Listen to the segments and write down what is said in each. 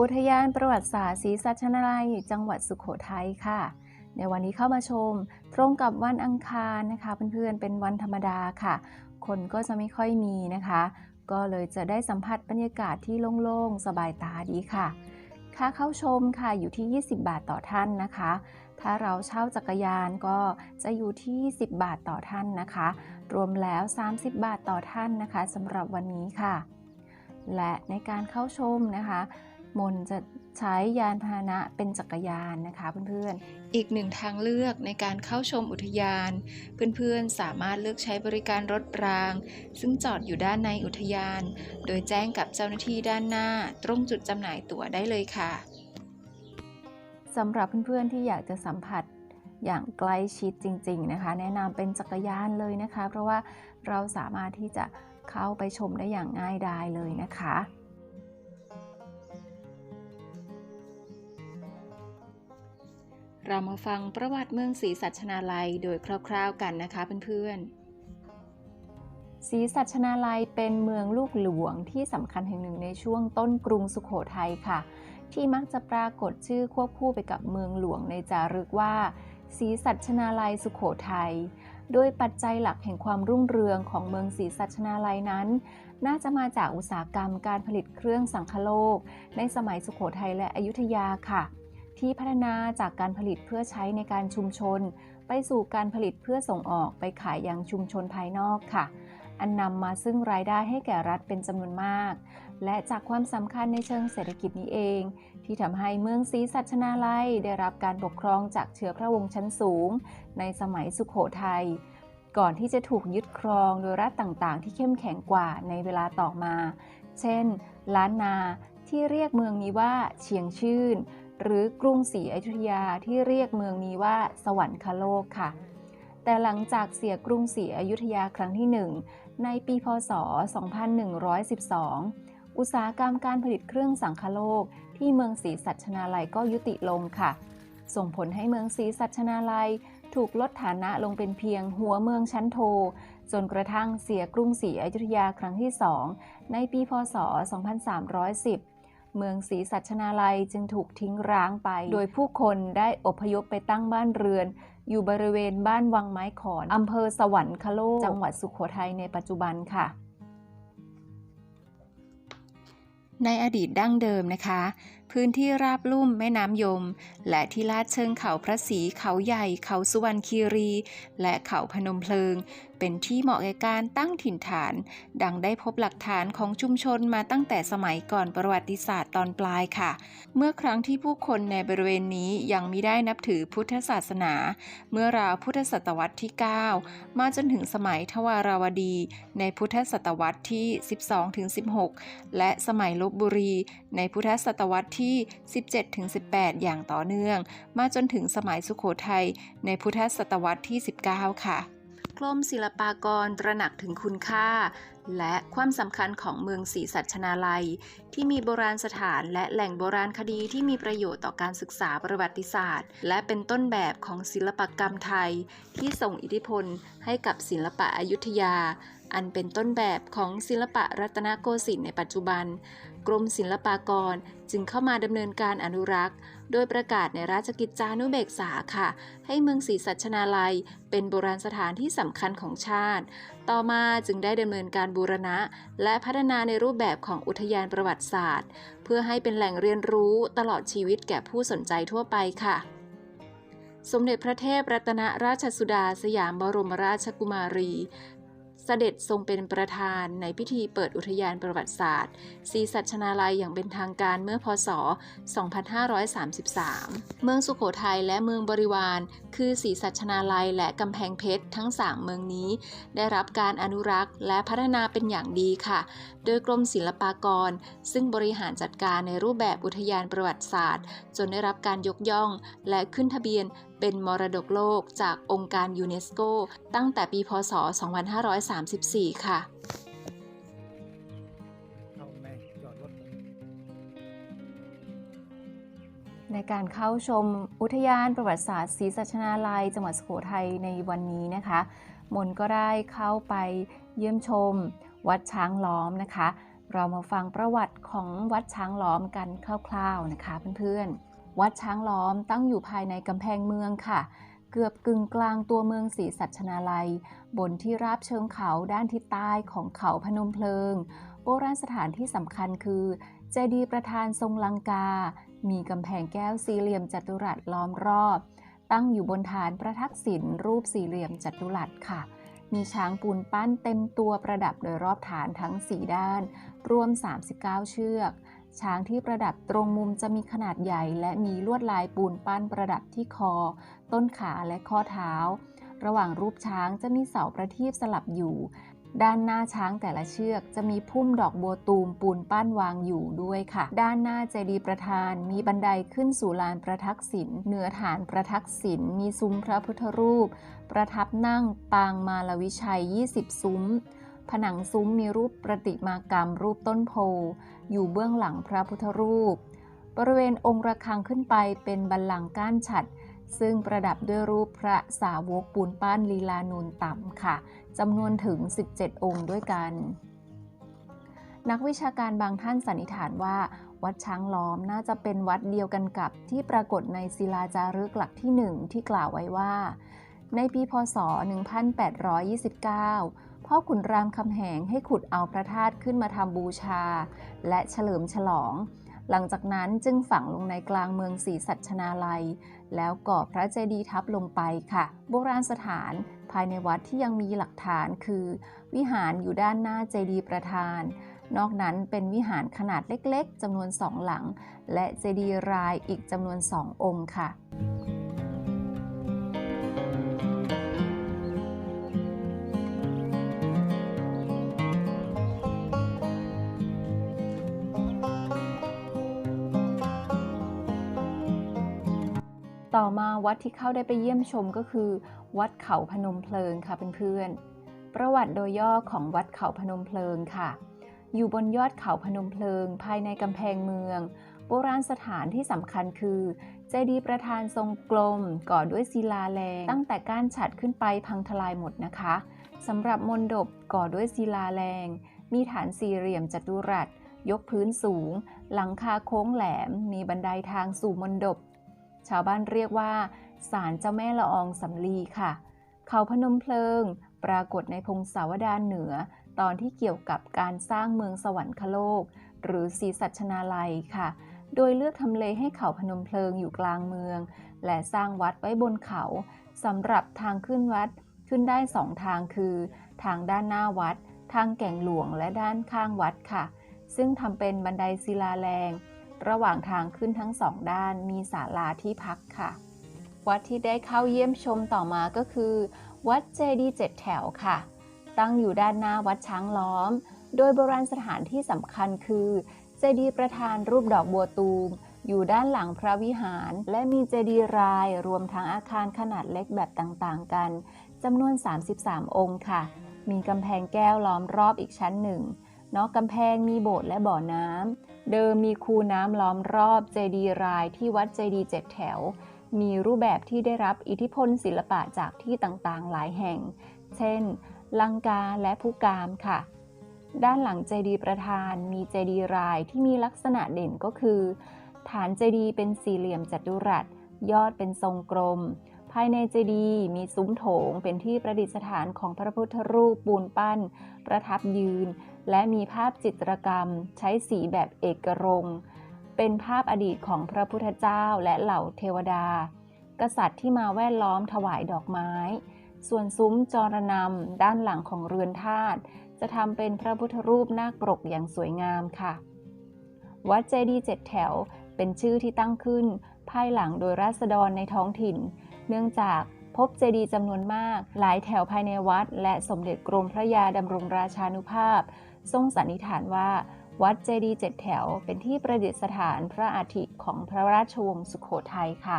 อุทยานประวัติศาสตร์ศรีสัชนาลัย จังหวัดสุขโขทัยค่ะ ในวันนี้เข้ามาชม ตรงกับวันอังคารนะคะเพื่อนๆเป็นวันธรรมดาค่ะ คนก็จะไม่ค่อยมีนะคะ ก็เลยจะได้สัมผัสบรรยากาศที่โล่งๆ สบายตาดีค่ะค่าเข้าชมค่ะอยู่ที่ 20 บาทต่อท่านนะคะ ถ้าเราเช่าจักรยานก็จะอยู่ที่ 10 บาทต่อท่านนะคะ รวมแล้ว 30 บาทต่อท่านนะคะสำหรับวันนี้ค่ะ และในการเข้าชมนะคะ มนจะใช้ยานพาหนะเป็นจักรยานนะคะเพื่อนๆ อีกหนึ่งทางเลือกในการเข้าชมอุทยาน เพื่อนๆ สามารถเลือกใช้บริการรถราง ซึ่งจอดอยู่ด้านในอุทยาน โดยแจ้งกับเจ้าหน้าที่ด้านหน้า ตรงจุดจำหน่ายตั๋วได้เลยค่ะสำหรับเพื่อนๆ ที่อยากจะสัมผัสอย่างใกล้ชิดจริง ๆนะคะ แนะนำเป็นจักรยานเลยนะคะ เพราะว่าเราสามารถที่จะเข้าไปชมได้อย่างง่ายดายเลยนะคะ เรามาฟังประวัติเมืองศรีสัชนาลัยโดยคร่าวๆกันนะคะเพื่อนๆศรีสัชนาลัยเป็นเมืองลูกหลวงที่สำคัญแห่งหนึ่งในช่วงต้นกรุงสุขโขทัยค่ะ ที่มักจะปรากฏชื่อควบคู่ไปกับเมืองหลวงในจารึกว่าศรีสัชนาลัยสุขโขทัยโดยปัจจัยหลักแห่งความรุ่งเรืองของเมืองศรีสัชนาลัยนั้น น่าจะมาจากอุตสาหกรรมการผลิตเครื่องสังคโลก ในสมัยสุขโขทัยและอยุธยาค่ะ ที่พัฒนาจากการผลิตเพื่อใช้ในการชุมชน ไปสู่การผลิตเพื่อส่งออกไปขายยังชุมชนภายนอกค่ะ อันนำมาซึ่งรายได้ให้แก่รัฐเป็นจำนวนมาก และจากความสำคัญในเชิงเศรษฐกิจนี้เอง ที่ทำให้เมืองศรีสัชนาลัยได้รับการปกครองจากเชื้อพระวงศ์ชั้นสูง ในสมัยสุขโขทัยก่อนที่จะถูกยึดครองโดยรัฐต่างๆ ที่เข้มแข็งกว่าในเวลาต่อมา เช่น ล้านนาที่เรียกเมืองนี้ว่าเชียงชื่น หรือกรุงศรีอยุธยาที่เรียกเมืองนี้ว่าสวรรคโลกค่ะ แต่หลังจากเสียกรุงศรีอยุธยาครั้งที่หนึ่งในปีพศ 2112 อุตสาหกรรมการผลิตเครื่องสังคโลกที่เมืองศรีสัชนาลัยก็ยุติลงค่ะ ส่งผลให้เมืองศรีสัชนาลัยถูกลดฐานะลงเป็นเพียงหัวเมืองชั้นโท จนกระทั่งเสียกรุงศรีอยุธยาครั้งที่สองในปีพศ 2310 เมืองศรีสัชนาลัยจึงถูกทิ้งร้างไป โดยผู้คนได้อพยพไปตั้งบ้านเรือน อยู่บริเวณบ้านวังไม้ขอนอำเภอสวรรคโลกจังหวัดสุขโขทัยในปัจจุบันค่ะ ในอดีตดั้งเดิมนะคะ พื้นที่ราบลุ่มแม่น้ำยม และที่ลาดเชิงเขาพระศรีเขาใหญ่ เขาสุวรรณคีรี และเขาพนมเพลิง เป็นที่เหมาะแก่การตั้งถิ่นฐาน ดังได้พบหลักฐานของชุมชนมาตั้งแต่สมัยก่อนประวัติศาสตร์ตอนปลายค่ะ เมื่อครั้งที่ผู้คนในบริเวณนี้ยังมิได้นับถือพุทธศาสนา เมื่อราวพุทธศตวรรษที่ 9 มาจนถึงสมัยทวาราวดี ในพุทธศตวรรษที่ 12-16 และสมัยลบบุรี ในพุทธศตวรรษที่17-18 อย่างต่อเนื่อง มาจนถึงสมัยสุขโขทัยในพุทธศตวรรษที่ 19 ค่ะกรมศิลปากรตระหนักถึงคุณค่า และความสำคัญของเมืองศรีสัชนาลัย ที่มีโบราณสถานและแหล่งโบราณคดีที่มีประโยชน์ต่อการศึกษาประวัติศาสตร์ และเป็นต้นแบบของศิลปกรรมไทย ที่ส่งอิทธิพลให้กับศิลปะอยุธยา อันเป็นต้นแบบของศิลปะรัตนโกสินทร์ในปัจจุบัน กรมศิลปากรจึงเข้ามาดำเนินการอนุรักษ์ โดยประกาศในราชกิจจานุเบกษาค่ะ ให้เมืองศรีสัชนาลัย เป็นโบราณสถานที่สำคัญของชาติ ต่อมาจึงได้ดำเนินการบูรณะ และพัฒนาในรูปแบบของอุทยานประวัติศาสตร์ เพื่อให้เป็นแหล่งเรียนรู้ตลอดชีวิตแก่ผู้สนใจทั่วไปค่ะสมเด็จพระเทพรัตนราชสุดาสยามบรมราชกุมารี เสด็จทรงเป็นประธานในพิธีเปิดอุทยานประวัติศาสตร์ศรีสัชนาลัยอย่างเป็นทางการเมื่อพศ 2533 เมืองสุขโขทัยและเมืองบริวาร คือศรีสัชนาลัยและกำแพงเพชรทั้ง 3 เมืองนี้ ได้รับการอนุรักษ์และพัฒนาเป็นอย่างดีค่ะ โดยกรมศิลปากร ซึ่งบริหารจัดการในรูปแบบอุทยานประวัติศาสตร์ จนได้รับการยกย่อง และขึ้นทะเบียน เป็นมรดกโลกจากองค์การยูเนสโกตั้งแต่ปีพศ 2534 ค่ะในการเข้าชมอุทยานประวัติศาสตร์ศรีสัชนาลัย จังหวัดสุโขทัยในวันนี้นะคะ มนก็ได้เข้าไปเยี่ยมชม วัดช้างล้อมนะคะ เรามาฟังประวัติของวัดช้างล้อมกันคร่าวๆนะคะเพื่อนๆ วัดช้างล้อมตั้งอยู่ภายในกำแพงเมืองค่ะ เกือบกึ่งกลางตัวเมืองศรีสัชนาลัย บนที่ราบเชิงเขาด้านทิศใต้ของเขาพนมเพลิง โบราณสถานที่สำคัญคือเจดีย์ประธานทรงลังกา มีกำแพงแก้วสี่เหลี่ยมจัตุรัสล้อมรอบ ตั้งอยู่บนฐานประทักษิณรูปสี่เหลี่ยมจัตุรัสค่ะมีช้างปูนปั้นเต็มตัวประดับโดยรอบฐานทั้ง 4 ด้าน รวม 39 เชือก ช้างที่ประดับตรงมุมจะมีขนาดใหญ่ และมีลวดลายปูนปั้นประดับที่คอ ต้นขาและข้อเท้า ระหว่างรูปช้างจะมีเสาประทีปสลับอยู่ ด้านหน้าช้างแต่ละเชือก จะมีพุ่มดอกบัวตูมปูนปั้นวางอยู่ด้วยค่ะ ด้านหน้าเจดีย์ประธาน มีบันไดขึ้นสู่ลานประทักษิณเหนือฐานประทักษิณมีซุ้มพระพุทธรูป ประทับนั่งปางมาลวิชัย 20 ซุ้ม ผนังซุ้มมีรูปประติมากรรมรูปต้นโพ อยู่เบื้องหลังพระพุทธรูป บริเวณองค์ระฆังขึ้นไปเป็นบัลลังก้านฉัด ซึ่งประดับด้วยรูปพระสาวกปูนปั้นลีลานูนต่ำค่ะจำนวนถึง 17 องค์ด้วยกัน นักวิชาการบางท่านสันนิษฐานว่า วัดช้างล้อมน่าจะเป็นวัดเดียวกันกับที่ปรากฏในศิลาจารึกหลักที่หนึ่งที่กล่าวไว้ว่า ในปีพศ 1829 พ่อขุนรามคำแหงให้ขุดเอาพระธาตุขึ้นมาทำบูชา และเฉลิมฉลอง หลังจากนั้นจึงฝังลงในกลางเมืองศรีสัชนาลัย แล้วก่อพระเจดีย์ทับลงไปค่ะ โบราณสถานภายในวัดที่ยังมีหลักฐานคือ วิหารอยู่ด้านหน้าเจดีย์ประธาน นอกนั้นเป็นวิหารขนาดเล็กๆจำนวนสองหลัง และเจดีย์รายอีกจำนวนสององค์ค่ะ ต่อมาวัดที่เข้าได้ไปเยี่ยมชมก็คือ วัดเขาพนมเพลิงค่ะเพื่อนๆ ประวัติโดยย่อของวัดเขาพนมเพลิงค่ะ อยู่บนยอดเขาพนมเพลิง ภายในกำแพงเมือง โบราณสถานที่สำคัญคือเจดีย์ประธานทรงกลมก่อด้วยศิลาแรง ตั้งแต่ก้านฉัดขึ้นไปพังทลายหมดนะคะสำหรับมนดบก่อด้วยศิลาแรง มีฐานสี่เหลี่ยมจัตุรัส ยกพื้นสูง หลังคาโค้งแหลม มีบันไดทางสู่มนดบ ชาวบ้านเรียกว่าศาลเจ้าแม่ละอองสำลีค่ะ เขาพนมเพลิง ปรากฏในพงศาวดารเหนือ ตอนที่เกี่ยวกับการสร้างเมืองสวรรคโลก หรือศรีสัชนาลัยค่ะ โดยเลือกทำเลให้เขาพนมเพลิงอยู่กลางเมือง และสร้างวัดไว้บนเขาสำหรับทางขึ้นวัดขึ้นได้สองทางคือ ทางด้านหน้าวัด ทางแก่งหลวงและด้านข้างวัดค่ะ ซึ่งทำเป็นบันไดศิลาแรง ระหว่างทางขึ้นทั้งสองด้านมีศาลาที่พักค่ะ วัดที่ได้เข้าเยี่ยมชมต่อมาก็คือ วัดเจดีเจ็ดแถวค่ะ ตั้งอยู่ด้านหน้าวัดช้างล้อม โดยโบราณสถานที่สำคัญคือเจดีประธานรูปดอกบัวตูม อยู่ด้านหลังพระวิหาร และมีเจดีรายรวมทั้งอาคารขนาดเล็กแบบต่างๆ กันจำนวน 33 องค์ค่ะ มีกำแพงแก้วล้อมรอบอีกชั้นหนึ่งนอกกำแพงมีโบสถ์และบ่อน้ำ เดิมมีคูน้ำล้อมรอบเจดีย์รายที่วัดเจดีย์เจ็ดแถว มีรูปแบบที่ได้รับอิทธิพลศิลปะจากที่ต่างๆ หลายแห่ง เช่น ลังกาและภูกามค่ะ ด้านหลังเจดีย์ประธานมีเจดีย์รายที่มีลักษณะเด่นก็คือ ฐานเจดีย์เป็นสี่เหลี่ยมจัตุรัส ยอดเป็นทรงกลม ภายในเจดีย์มีซุ้มโถงเป็นที่ประดิษฐานของพระพุทธรูปปูนปั้น ประทับยืน และมีภาพจิตรกรรมใช้สีแบบเอกรงเป็นภาพอดีตของพระพุทธเจ้าและเหล่าเทวดา กษัตริย์ที่มาแวดล้อมถวายดอกไม้ ส่วนซุ้มจรนำด้านหลังของเรือนธาตุจะทำเป็นพระพุทธรูปนาคปรกอย่างสวยงามค่ะ วัดเจดีย์เจ็ดแถวเป็นชื่อที่ตั้งขึ้น ภายหลังโดยราษฎรในท้องถิ่น เนื่องจากพบเจดีย์จำนวนมาก หลายแถวภายในวัด และสมเด็จกรมพระยาดำรงราชานุภาพ ทรงสันนิษฐานว่า วัดเจดีย์เจ็ดแถวเป็นที่ประดิษฐานพระอาทิของพระราชวงศ์สุขโขทัยค่ะ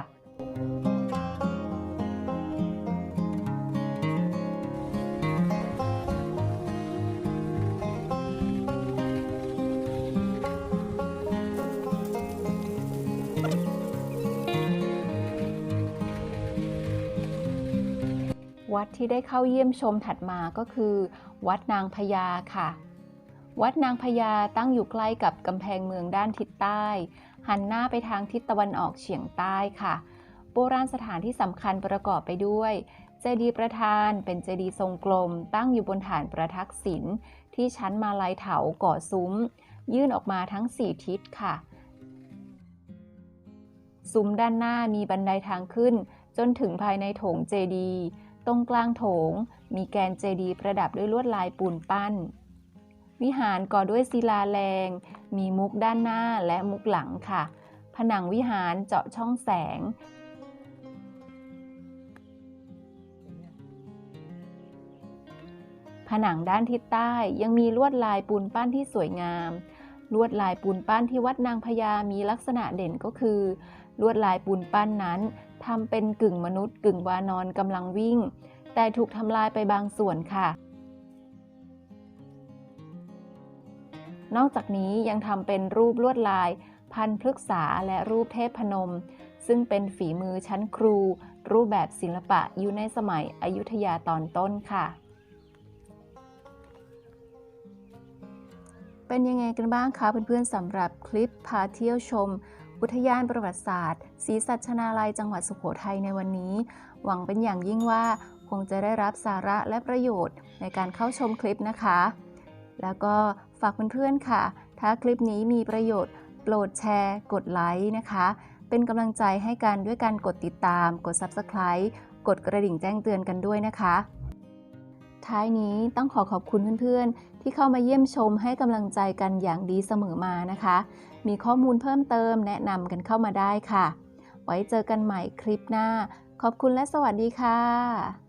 วัดที่ได้เข้าเยี่ยมชมถัดมาก็คือ วัดนางพญาค่ะ วัดนางพญาตั้งอยู่ใกล้กับกำแพงเมืองด้านทิศใต้ หันหน้าไปทางทิศตะวันออกเฉียงใต้ค่ะ โบราณสถานที่สำคัญประกอบไปด้วย เจดีย์ประธานเป็นเจดีย์ทรงกลม ตั้งอยู่บนฐานประทักษิณที่ชั้นมาลายเถาก่อซุ้ม ยื่นออกมาทั้ง 4 ทิศค่ะ ซุ้มด้านหน้ามีบันไดทางขึ้น จนถึงภายในโถงเจดีย์ตรงกลางโถง มีแกนเจดีย์ประดับด้วยลวดลายปูนปั้น วิหารก่อด้วยศิลาแรง มีมุกด้านหน้าและมุกหลังค่ะ ผนังวิหารเจาะช่องแสง ผนังด้านทิศใต้ยังมีลวดลายปูนปั้นที่สวยงาม ลวดลายปูนปั้นที่วัดนางพญามีลักษณะเด่นก็คือ ลวดลายปูนปั้นนั้นทำเป็นกึ่งมนุษย์กึ่งวานอนกำลังวิ่ง แต่ถูกทำลายไปบางส่วนค่ะ นอกจากนี้ยังทำเป็นรูปลวดลาย พันพฤกษาและรูปเทพพนม ซึ่งเป็นฝีมือชั้นครู รูปแบบศิลปะอยู่ในสมัยอยุธยาตอนต้นค่ะ เป็นยังไงกันบ้างคะเพื่อนๆสำหรับคลิปพาเที่ยวชม อุทยานประวัติศาสตร์ศรีสัชนาลัยจังหวัดสุโขทัยในวันนี้ หวังเป็นอย่างยิ่งว่าคงจะได้รับสาระและประโยชน์ในการเข้าชมคลิปนะคะ แล้วก็ ฝากเพื่อนๆค่ะ ถ้าคลิปนี้มีประโยชน์โปรดแชร์ กดไลค์นะคะ เป็นกำลังใจให้กันด้วยการกดติดตาม กด Subscribe กดกระดิ่งแจ้งเตือนกันด้วยนะคะ ท้ายนี้ต้องขอขอบคุณเพื่อนๆ ที่เข้ามาเยี่ยมชมให้กำลังใจกันอย่างดีเสมอมานะคะ มีข้อมูลเพิ่มเติมแนะนำกันเข้ามาได้ค่ะ ไว้เจอกันใหม่คลิปหน้า ขอบคุณและสวัสดีค่ะ